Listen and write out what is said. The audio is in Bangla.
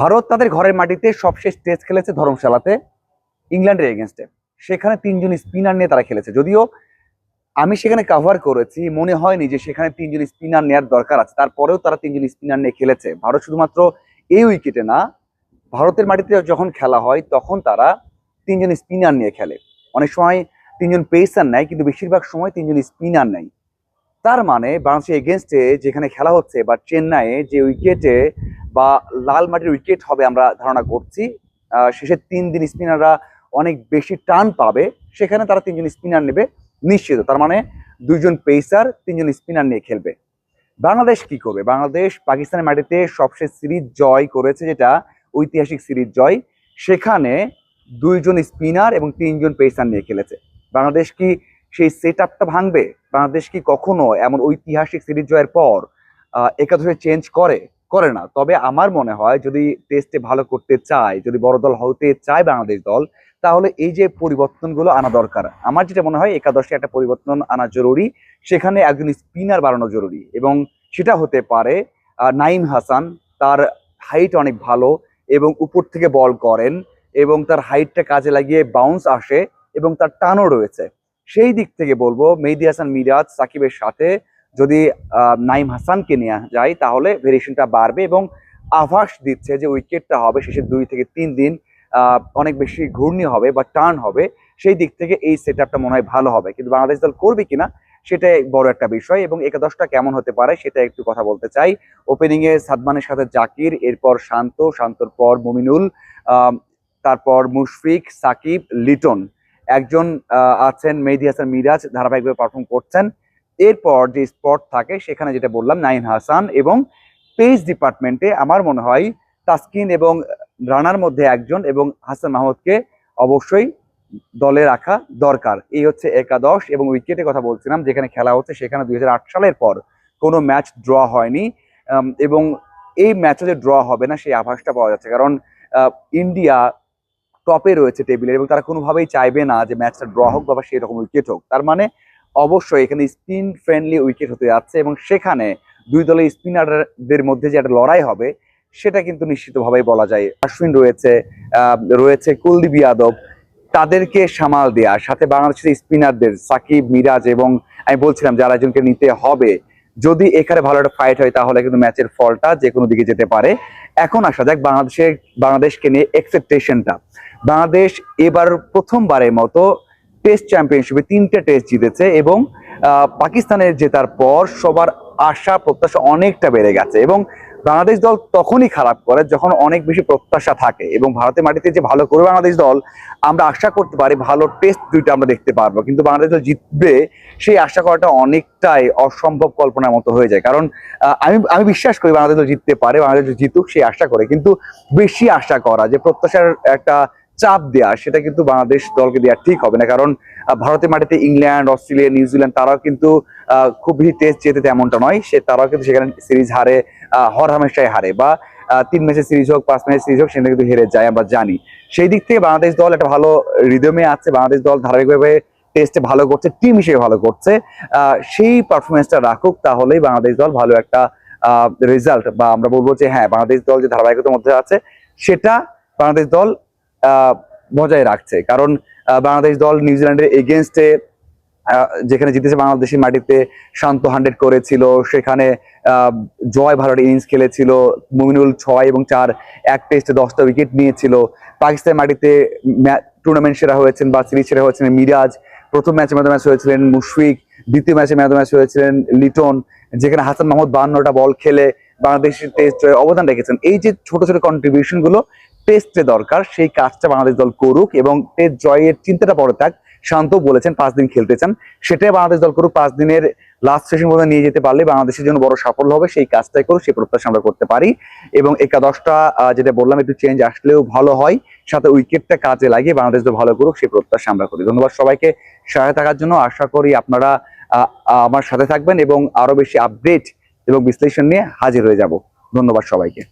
ভারত তাদের ঘরের মাটিতে সবশেষ টেস্ট খেলেছে ধর্মশালাতে, ইংল্যান্ডের এগেনস্টে সেখানে তিনজন স্পিনার নিয়ে তারা খেলেছে। যদিও আমি সেখানে কাভার করেছি, মনে হয়নি যে সেখানে তিনজন স্পিনার নেওয়ার দরকার আছে। তারপরেও তারা তিনজন স্পিনার নিয়ে খেলেছে। ভারত শুধুমাত্র এই উইকেটে না, ভারতের মাটিতে যখন খেলা হয়, তখন তারা তিনজন স্পিনার নিয়ে খেলে। অনেক সময় তিনজন পেসার নেয়, কিন্তু বেশিরভাগ সময় তিনজন স্পিনার নেয়। তার মানে বাংলাদেশের এগেনস্টে যেখানে খেলা হচ্ছে বা চেন্নাইয়ে যে উইকেটে বা লাল মাটির উইকেট হবে আমরা ধারণা করছি। শেষের তিন দিন স্পিনাররা অনেক বেশি টান পাবে, সেখানে তারা তিনজন স্পিনার নেবে নিশ্চিত। তার মানে দুইজন পেসার, তিনজন স্পিনার নিয়ে খেলবে। বাংলাদেশ কি করবে? বাংলাদেশ পাকিস্তানের মাটিতে সবশেষ সিরিজ জয় করেছে যেটা, ঐতিহাসিক সিরিজ জয়। সেখানে দুইজন স্পিনার এবং তিনজন পেসার নিয়ে খেলেছে। বাংলাদেশ কি সেই সেট আপটা ভাঙবে? বাংলাদেশ কি কখনো এমন ঐতিহাসিক সিরিজ জয়ের পর একাদশে চেঞ্জ করে? করে না। তবে আমার মনে হয় যদি টেস্টে ভালো করতে চায়, যদি বড় দল হতে চায় বাংলাদেশ দল, তাহলে এই যে পরিবর্তনগুলো আনা দরকার। আমার যেটা মনে হয়, একাদশে একটা পরিবর্তন আনা জরুরি। সেখানে একজন স্পিনার বাড়ানো জরুরি এবং সেটা হতে পারে নাইম হাসান। তার হাইট অনেক ভালো এবং উপর থেকে বল করেন এবং তার হাইটটা কাজে লাগিয়ে বাউন্স আসে এবং তার টানও রয়েছে। সেই দিক থেকে বলব, মেহেদি হাসান মিরাজ, সাকিবের সাথে যদি নাইম হাসানকে নেওয়া যায়, তাহলে ভেরিয়েশনটা বাড়বে এবং আভাস দিচ্ছে যে উইকেটটা হবে শেষের দুই থেকে তিন দিন অনেক বেশি ঘূর্ণি হবে বা টার্ন হবে, সেই দিক থেকে এই সেট আপটা মনে হয় ভালো হবে। কিন্তু বাংলাদেশ দল করবে কিনা, সেটাই বড় একটা বিষয় এবং একাদশটা কেমন হতে পারে, সেটা একটু কথা বলতে চাই। ওপেনিং এ সাদমানের সাথে জাকির, এরপর শান্ত, শান্তর পর মুমিনুল তারপর মুশফিক, সাকিব, লিটন। একজন আছেন মেহেদি হাসান মিরাজ, ধারাবাহিকভাবে পারফর্ম করছেন। এরপর যে স্পট থাকে, সেখানে যেটা বললাম নাইন হাসান এবং পেস ডিপার্টমেন্টে আমার মনে হয় তাসকিন এবং রানার মধ্যে একজন এবং হাসান মাহমুদকে অবশ্যই দলে রাখা দরকার। এই হচ্ছে একাদশ এবং উইকেটের কথা বলছিলাম, যেখানে খেলা হচ্ছে, সেখানে দুই হাজার আট সালের পর কোনো ম্যাচ ড্র হয়নি। এবং এই ম্যাচে যে ড্র হবে না, সেই আভাসটা পাওয়া যাচ্ছে। কারণ ইন্ডিয়া টপে রয়েছে টেবিলে এবং তারা কোনোভাবেই চাইবে না যে ম্যাচটা ড্র হোক বা সেই রকম উইকেট হোক। তার মানে অবশ্যই এখানে স্পিন ফ্রেন্ডলি উইকেট হতে যাচ্ছে এবং সেখানে দুই দলের স্পিনারদের মধ্যে যে একটা লড়াই হবে, সেটা কিন্তু নিশ্চিতভাবেই বলা যায়। অশ্বিন রয়েছে রয়েছে কুলদীপ যাদব। তাদেরকে সামাল দেয়া, সাথে বাংলাদেশের স্পিনারদের সাকিব, মিরাজ এবং আমি বলছিলাম যারা একজনকে নিতে হবে, যদি এখানে ভালো একটা ফাইট হয় তাহলে কিন্তু ম্যাচের ফলটা যে কোনো দিকে যেতে পারে। এখন আসা যাক বাংলাদেশের, বাংলাদেশকে নিয়ে এক্সপেকটেশনটা বাংলাদেশ এবার প্রথমবারের মতো টেস্ট চ্যাম্পিয়নশিপে তিনটে টেস্ট জিতেছে এবং পাকিস্তানের জেতার পর সবার আশা, প্রত্যাশা অনেকটা বেড়ে গেছে এবং বাংলাদেশ দল তখনই খারাপ করে যখন অনেক বেশি প্রত্যাশা থাকে এবং ভারতের মাটিতে যে ভালো করবে বাংলাদেশ দল, আমরা আশা করতে পারি ভালো টেস্ট দুইটা আমরা দেখতে পারব। কিন্তু বাংলাদেশ দল জিতবে, সেই আশা করাটা অনেকটাই অসম্ভব কল্পনার মতো হয়ে যায়। কারণ আমি আমি বিশ্বাস করি বাংলাদেশ দল জিততে পারে, বাংলাদেশ জিতুক, সেই আশা করে। কিন্তু বেশি আশা করা যে প্রত্যাশার একটা চাপ দেওয়া সেটা কিন্তু বাংলাদেশ দলকে দেওয়া ঠিক হবে না। কারণ ভারতের মাটিতে ইংল্যান্ড অস্ট্রেলিয়া নিউজিল্যান্ড তারাও কিন্তু আহ, খুব বেশি টেস্ট জেতে তেমনটা নয়। সে তারাও কিন্তু সেখানে সিরিজ হারে হর হামেশাই হারে বা তিন ম্যাচের সিরিজ হোক পাঁচ ম্যাচের সিরিজ হোক সেখানে কিন্তু হেরে যায় আমরা জানি। সেই দিক থেকে বাংলাদেশ দল একটা ভালো রিদমে আছে। বাংলাদেশ দল ধারাবাহিকভাবে টেস্টে ভালো করছে টিম হিসেবে ভালো করছে। সেই পারফরমেন্সটা রাখুক তাহলেই বাংলাদেশ দল ভালো একটা রেজাল্ট বা আমরা বলব যে হ্যাঁ বাংলাদেশ দল যে ধারাবাহিকতার মধ্যে আছে সেটা বাংলাদেশ দল বজায় রাখছে। কারণ বাংলাদেশ দল নিউজিল্যান্ডের এগেনস্টে যেখানে জিতেছে বাংলাদেশের মাটিতে শান্ত হান্ড্রেড করেছিল। সেখানে জয় ভারত ইনিংস খেলেছিল। মুমিনুল ছয় এবং চার এক টেস্টে দশটা উইকেট নিয়েছিল। পাকিস্তানের মাটিতে টুর্নামেন্ট সেরা হয়েছেন বা সিরিজ সেরা হয়েছেন মিরাজ। প্রথম ম্যাচে ম্যাচ ম্যাচ হয়েছিলেন মুশফিক। দ্বিতীয় ম্যাচে ম্যাচ ম্যাচ হয়েছিলেন লিটন। যেখানে হাসান মাহমুদ বাহান্নটা বল খেলে বাংলাদেশের টেস্ট অবদান রেখেছেন। এই যে ছোট ছোট কন্ট্রিবিউশনগুলো টেস্টে দরকার, সেই কাজটা বাংলাদেশ দল করুক এবং টেস্ট জয়ের চিন্তাটা পরে থাক। শান্ত বলেছেন পাঁচ দিন খেলতে চান। সেটাই বাংলাদেশ দল করুক, পাঁচ দিনের লাস্ট সেশন পর্যন্ত নিয়ে যেতে পারলে বাংলাদেশের জন্য বড় সাফল্য হবে, সেই কাজটাই করুক, সেই প্রত্যাশা আমরা করতে পারি। এবং একাদশটা যেটা বললাম, একটু চেঞ্জ আসলেও ভালো হয়, সাথে উইকেটটা কাজে লাগিয়ে বাংলাদেশ দল ভালো করুক, সেই প্রত্যাশা আমরা করি। ধন্যবাদ সবাইকে সহায়তা থাকার জন্য। আশা করি আপনারা আমার সাথে থাকবেন এবং আরও বেশি আপডেট এবং বিশ্লেষণ নিয়ে হাজির হয়ে যাব। ধন্যবাদ সবাইকে।